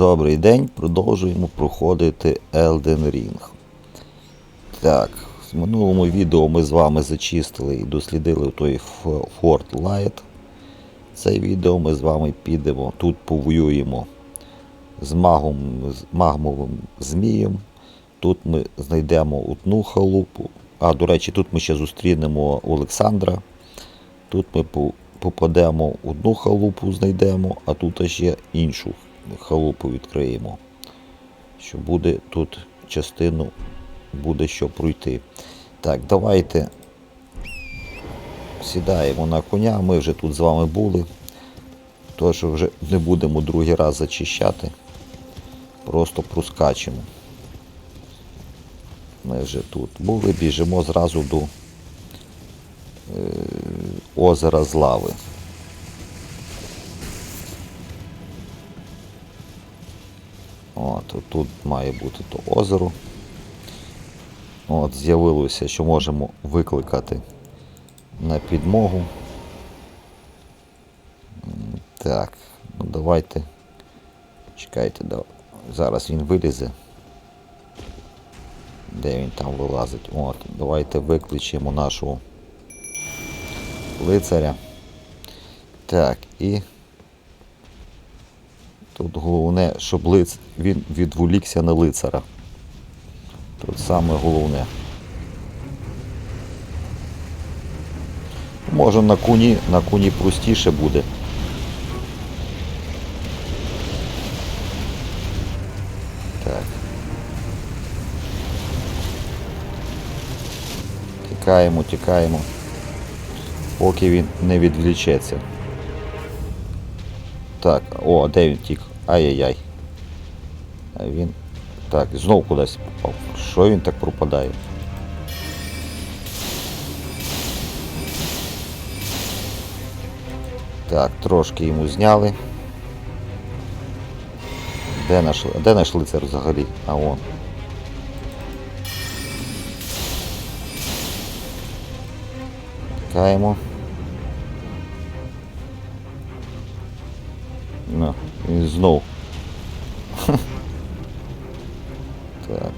Добрий день, продовжуємо проходити Elden Ring. Так, в минулому відео ми з вами зачистили і дослідили той Форт Лайт. Це відео ми з вами підемо, тут повоюємо з, магом, з магмовим змієм. Тут ми знайдемо одну халупу. А, до речі, тут ми ще зустрінемо Олександра. Тут ми попадемо в одну халупу, знайдемо, а тут ще іншу халупу відкриємо. Що буде тут частину, буде що пройти. Так, давайте сідаємо на коня. Ми вже тут з вами були. Тож вже не будемо другий раз зачищати. Просто проскачемо. Ми вже тут були, біжимо зразу до озера з лави. От, тут має бути то озеро. От, з'явилося, що можемо викликати на підмогу. Так, ну давайте. Чекайте, да. зараз він вилізе. Де він там вилазить? От, давайте викличемо нашого лицаря. Так, і тут головне, щоб лиц... він відволікся на лицара. Тут саме головне. Може на куні, на куні простіше буде. Так. Тікаємо, тікаємо поки він не відвлічеться. Так, о, де він тік? Ай-яй-яй. А він. Так, знов кудись попав. Що він так пропадає? Так, трошки йому зняли. Де наш, де наш лицар взагалі? А он. Тікаємо. І знов. так.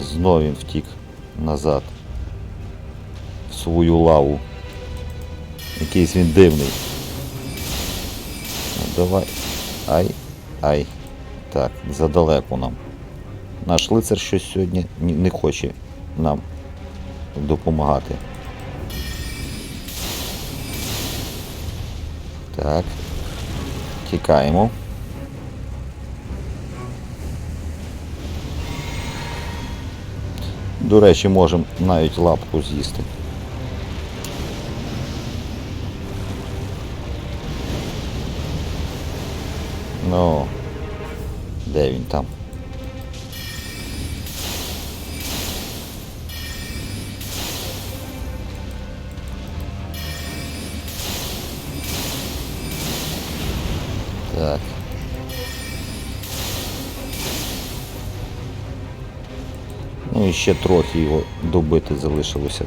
Знов він втік назад. В свою лаву. Якийсь він дивний. Ну, давай. Ай. Ай. Так, задалеко нам. Наш лицар щось сьогодні не хоче нам допомагати. Так. Тікаємо. До речі, можемо навіть лапку з'їсти. Ну, де він там? І ще трохи його добити залишилося.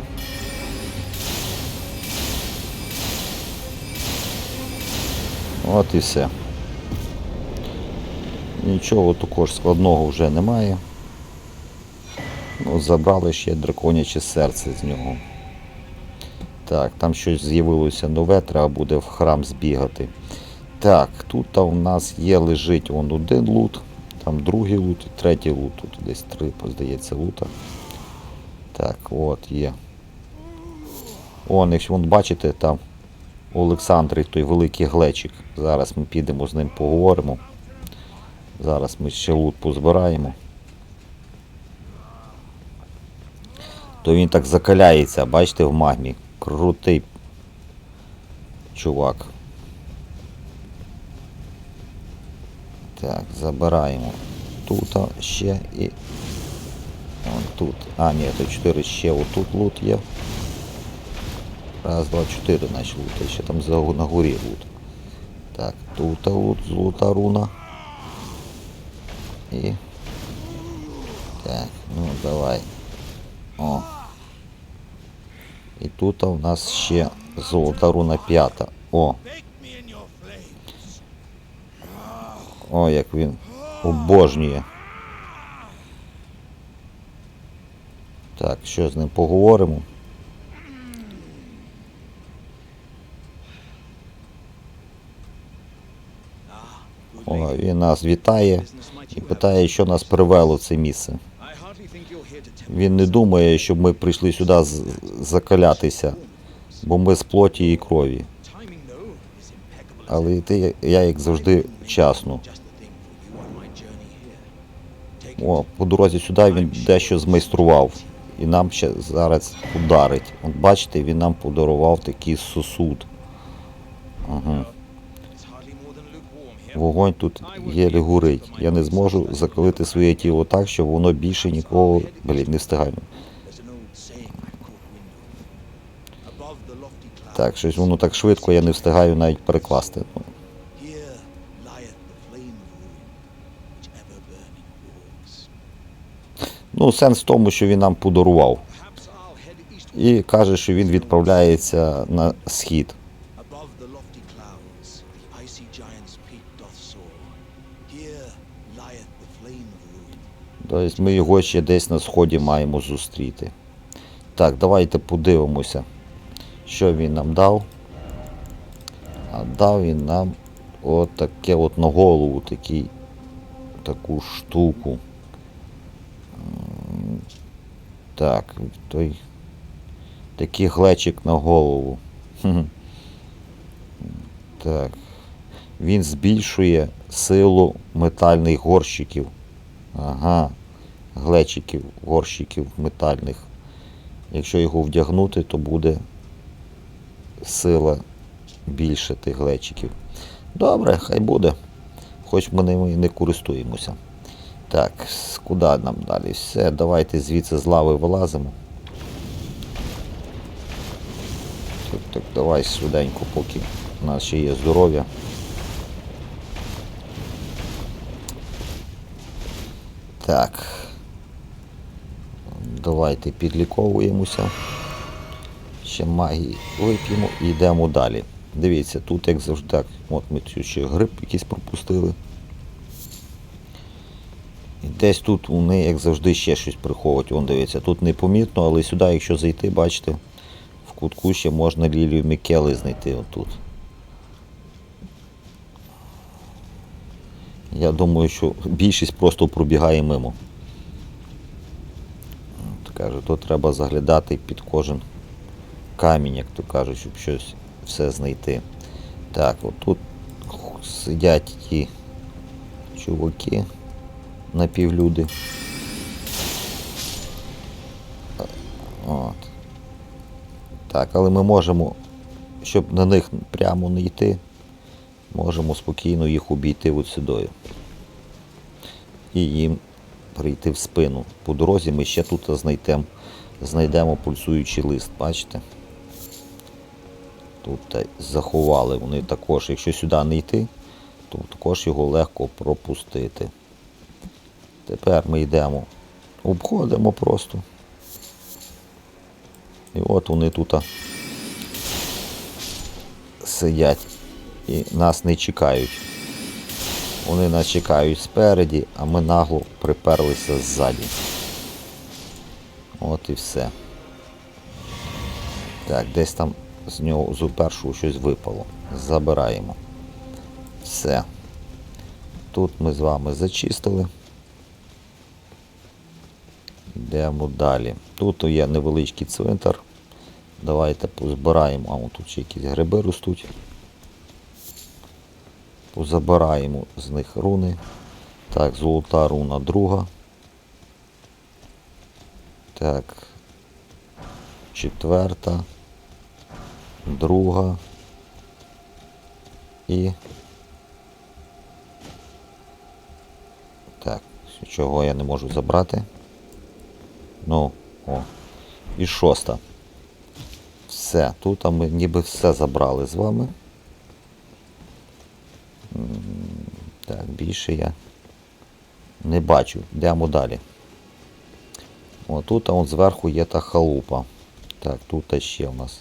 От і все. Нічого також складного вже немає. Ну, забрали ще драконяче серце з нього. Так, там щось з'явилося нове, треба буде в храм збігати. Так, тут у нас є лежить он один лут, там другий лут і третій лут. Тут десь три, здається, лута. Так, от є. Он, якщо вон бачите, там у Олександри той великий глечик. Зараз ми підемо з ним поговоримо. Зараз ми ще лут позбираємо. То він так закаляється, бачите, в магмі. Крутий чувак. Так, забираємо тут ще і. Вон тут. А, ні, то 4 ще отут лут є. Раз, два, чотири, значить лут. Ще там на горі лут. Так, тут лут, золота руна. І. Так, ну давай. О. І тут у нас ще золота руна п'ята. О, О, як він обожнює. Так, що з ним поговоримо? О, він нас вітає і питає, що нас привело в це місце. Він не думає, щоб ми прийшли сюди закалятися, бо ми з плоті і крові. Але ти, я, як завжди, вчасно. О, по дорозі сюди він дещо змайстрував. І нам ще зараз ударить. От бачите, він нам подарував такий сосуд. Ага. Вогонь тут єлі горить. Я не зможу закалити своє тіло так, щоб воно більше нікого. Блін, не встигаю. Так, щось воно так швидко, я не встигаю навіть перекласти. Ну, сенс в тому, що він нам подарував. І каже, що він відправляється на схід. Тобто ми його ще десь на сході маємо зустріти. Так, давайте подивимося, що він нам дав. А дав він нам от таке от на голову такий, таку штуку. Так, той такий глечик на голову. Так. Він збільшує силу метальних горщиків. Ага, глечиків, горщиків метальних. Якщо його вдягнути, то буде сила більше тих глечиків. Добре, хай буде. Хоч ми ними не користуємося. Так, куди нам далі? Все, давайте звідси з лави вилазимо. Так, так, давай швиденько, поки у нас ще є здоров'я. Так. Давайте підліковуємося. Ще магії вип'ємо і йдемо далі. Дивіться, тут як завжди так, от ми тут ще гриб якийсь пропустили. Десь тут вони, як завжди, ще щось приховують. Вон дивіться, тут непомітно, але сюди, якщо зайти, бачите, в кутку ще можна лілію Мікели знайти отут. Я думаю, що більшість просто пробігає мимо. От Кажу, то треба заглядати під кожен камінь, як то кажуть, щоб щось все знайти. Так, отут сидять ті чуваки, напівлюди. От. Так, але ми можемо, щоб на них прямо не йти, можемо спокійно їх обійти от сюди. І їм прийти в спину. По дорозі ми ще тут знайдемо, знайдемо пульсуючий лист, бачите? Тут заховали вони також. Якщо сюди не йти, то також його легко пропустити. Тепер ми йдемо, обходимо просто. І от вони тут сидять і нас не чекають. Вони нас чекають спереді, а ми нагло приперлися ззаді. От і все. Так, десь там з нього з першого щось випало. Забираємо. Все. Тут ми з вами зачистили. Йдемо далі. Тут є невеличкий цвинтар. Давайте позбираємо. А, вон тут ще якісь гриби ростуть. Позабираємо з них руни. Так, золота руна друга. Так. Четверта. Друга. І. Так, чого я не можу забрати. Ну, о. І шоста. Все, тут ми ніби все забрали з вами. Так, більше я не бачу. Йдемо далі. О, тут от зверху є та халупа. Так, тут ще у нас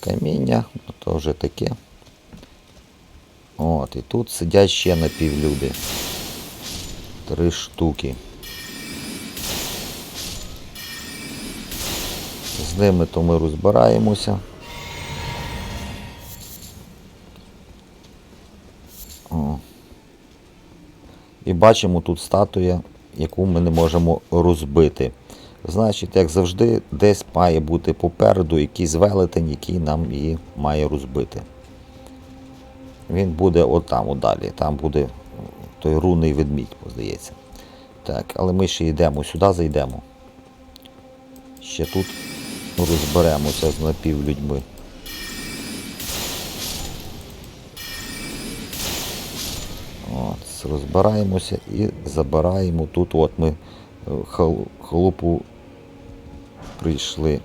каміння, ну, то вже таке. От, і тут сидять ще напівлюди. Три штуки. Ними то ми розбираємося. О. І бачимо тут статуя, яку ми не можемо розбити. Значить, як завжди, десь має бути попереду якийсь велетень, який нам її має розбити. Він буде отам, отдалі. Там буде той рунний ведмідь, здається. Так, але ми ще йдемо сюди, зайдемо. Ще тут розберемося з напівлюдьми. От, розбираємося і забираємо тут. От ми е, халупу прийшли.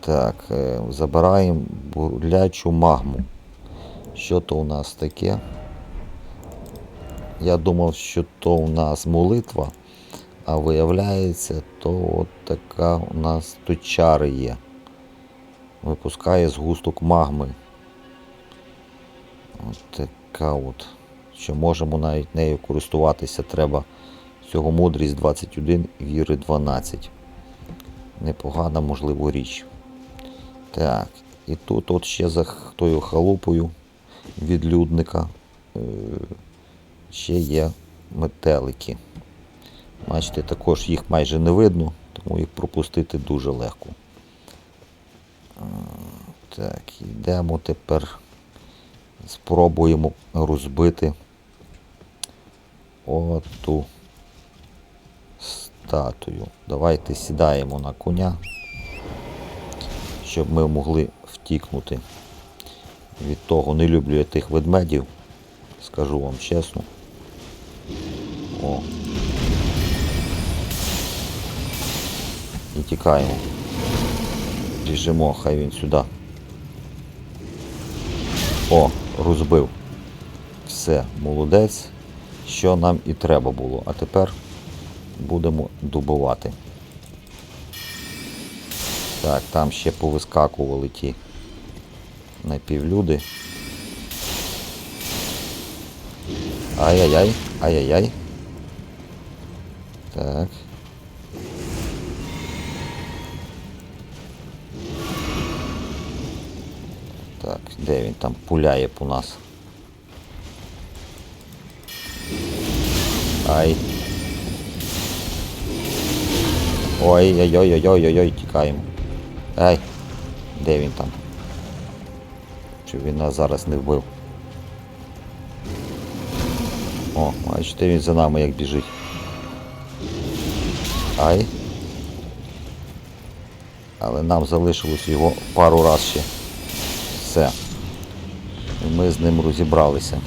Так, е, забираємо бурлячу магму. Що то у нас таке? Я думав, що то у нас молитва, а виявляється, то от така у нас тут чари є. Випускає згусток магми. От така от. Що можемо навіть нею користуватися треба. Всього мудрість 21, віри 12. Непогана, можливо, річ. Так, і тут от ще за тою халупою відлюдника е, ще є метелики. Бачите, також їх майже не видно, тому їх пропустити дуже легко. Так, йдемо тепер. Спробуємо розбити оту статую. Давайте сідаємо на коня, щоб ми могли втікнути. Від того не люблю я тих ведмедів, скажу вам чесно. О. І тікаємо. Біжимо, хай він сюди. О, розбив. Все, молодець. Що нам і треба було. А тепер будемо добувати. Так, там ще повискакували ті напівлюди. Ай-яй-яй, ай-яй-яй. Так. Де він там пуляє по нас? Ай. Ой-ой-ой-ой-ой-ой-ой, тікаємо. Ай. Де він там? Щоб він нас зараз не вбив. О, бачите, він за нами як біжить. Ай. Але нам залишилось його пару раз ще. Все. І ми з ним розібралися.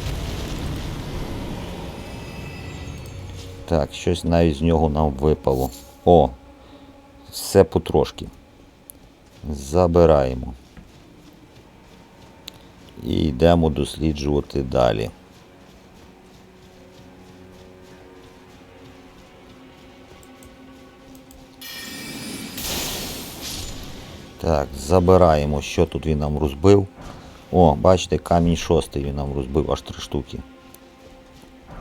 Так, щось навіть з нього нам випало. О! Все потрошки. Забираємо. І йдемо досліджувати далі. Так, забираємо, що тут він нам розбив. О, бачите, камінь шостий він нам розбив аж три штуки.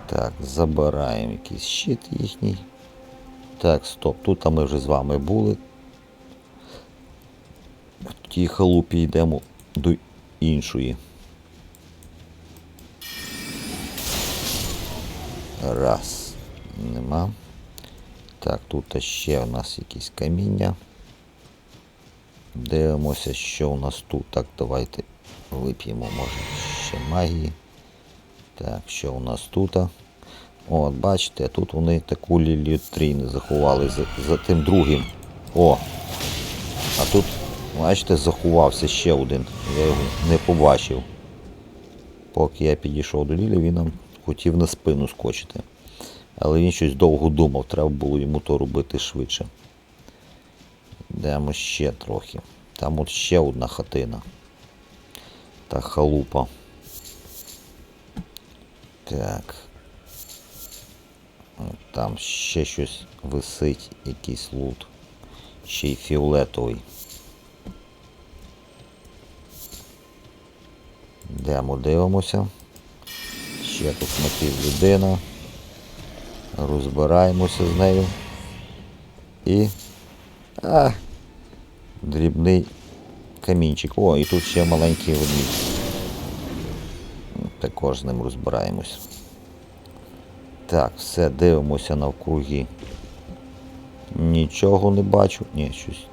Так, забираємо якийсь щит їхній. Так, стоп, тут ми вже з вами були. В тій халупі йдемо до іншої. Раз. Нема. Так, тут ще у нас якісь каміння. Дивимося, що у нас тут. Так, давайте вип'ємо, може, ще магії. Так, що у нас тут? От, бачите, тут вони таку лілітрійну заховали за, за тим другим. О! А тут, бачите, заховався ще один. Я його не побачив. Поки я підійшов до Лілі, він нам хотів на спину скочити. Але він щось довго думав, треба було йому то робити швидше. Йдемо ще трохи. Там от ще одна хатина. Та халупа. Так. Там ще щось висить, якийсь лут. Ще й фіолетовий. Йдемо, дивимося. Ще тут напів людина. Розбираємося з нею. І. А, дрібний камінчик. О, і тут ще маленький ведмідь. Також з ним розбираємось. Так, все, дивимося навкруги. Нічого не бачу. Ні, щось.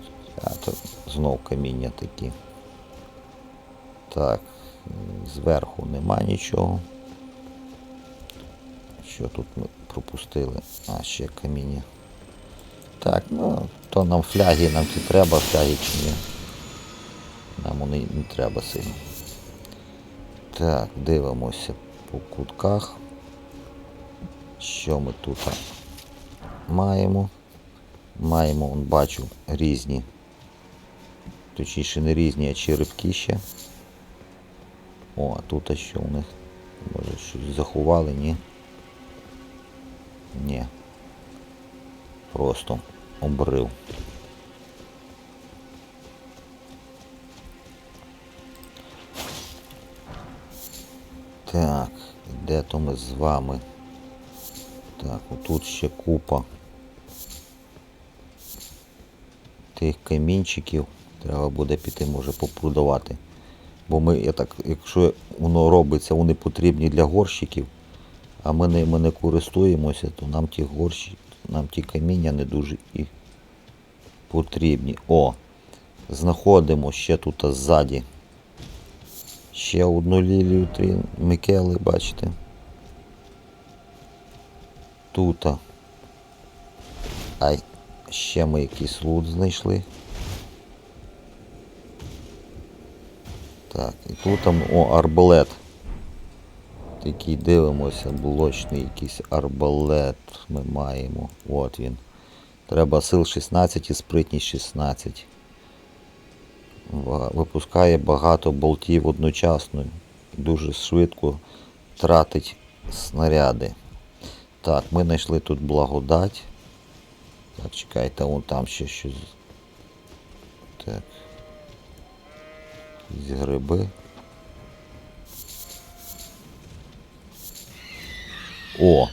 А, то знов каміння такі. Так, зверху нема нічого. Що тут ми пропустили? А, ще каміння. Так, ну, то нам фляги, нам ті треба фляги чи ні. Нам вони не треба сильно. Так, дивимося по кутках. Що ми тут маємо? Маємо, он, бачу, різні. Точніше не різні, а черепки ще. О, а тут що у них? Може щось заховали, ні? Ні. Просто обрив. Так, де то ми з вами? Так, отут ще купа тих камінчиків. Треба буде піти, може, попродавати. Бо ми, я так, якщо воно робиться, вони потрібні для горщиків, а ми ними не користуємося, то нам ті горщі, нам ті каміння не дуже і потрібні. О! Знаходимо ще тут ззаді. Ще одну лілію три Микели, бачите. Тут. Ай, ще ми якийсь лут знайшли. Так, і тут там, о, арбалет. Такий дивимося, блочний якийсь арбалет ми маємо. От він. Треба сил 16 і спритність 16. Випускає багато болтів одночасно. Дуже швидко тратить снаряди. Так, ми знайшли тут благодать. Так, чекайте, вон там ще щось. Так. Якісь гриби. О!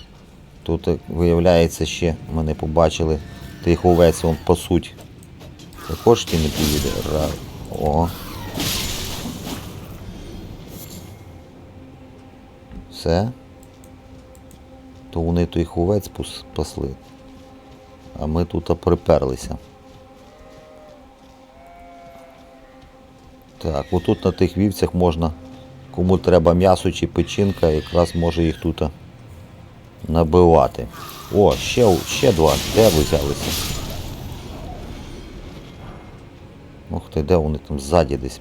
Тут е, виявляється ще, ми не побачили, тих овець вон пасуть. Також ті не поїде. О. Все. То вони тих овець пус- пасли. А ми тут приперлися. Так, отут на тих вівцях можна, кому треба м'ясо чи печінка, якраз може їх тут набивати. О, ще, ще два. Де ви взялися? Ух ти, де вони там ззаді десь.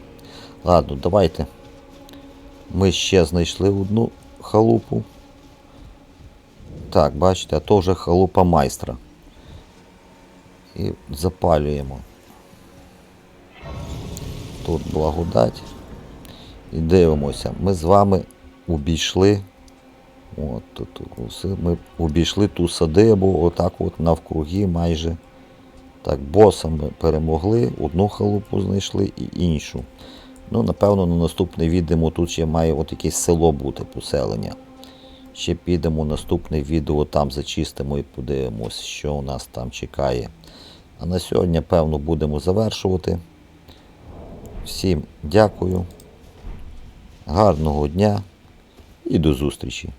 Ладно, давайте. Ми ще знайшли одну халупу. Так, бачите, а то вже халупа майстра. І запалюємо. Тут благодать. І дивимося. Ми з вами обійшли. От, тут, ми обійшли ту садибу, отак от навкруги майже. Так, боса ми перемогли, одну халупу знайшли і іншу. Ну, напевно, на наступне відео тут ще має от якесь село бути, поселення. Ще підемо наступне відео, там зачистимо і подивимось, що у нас там чекає. А на сьогодні, певно, будемо завершувати. Всім дякую, гарного дня і до зустрічі!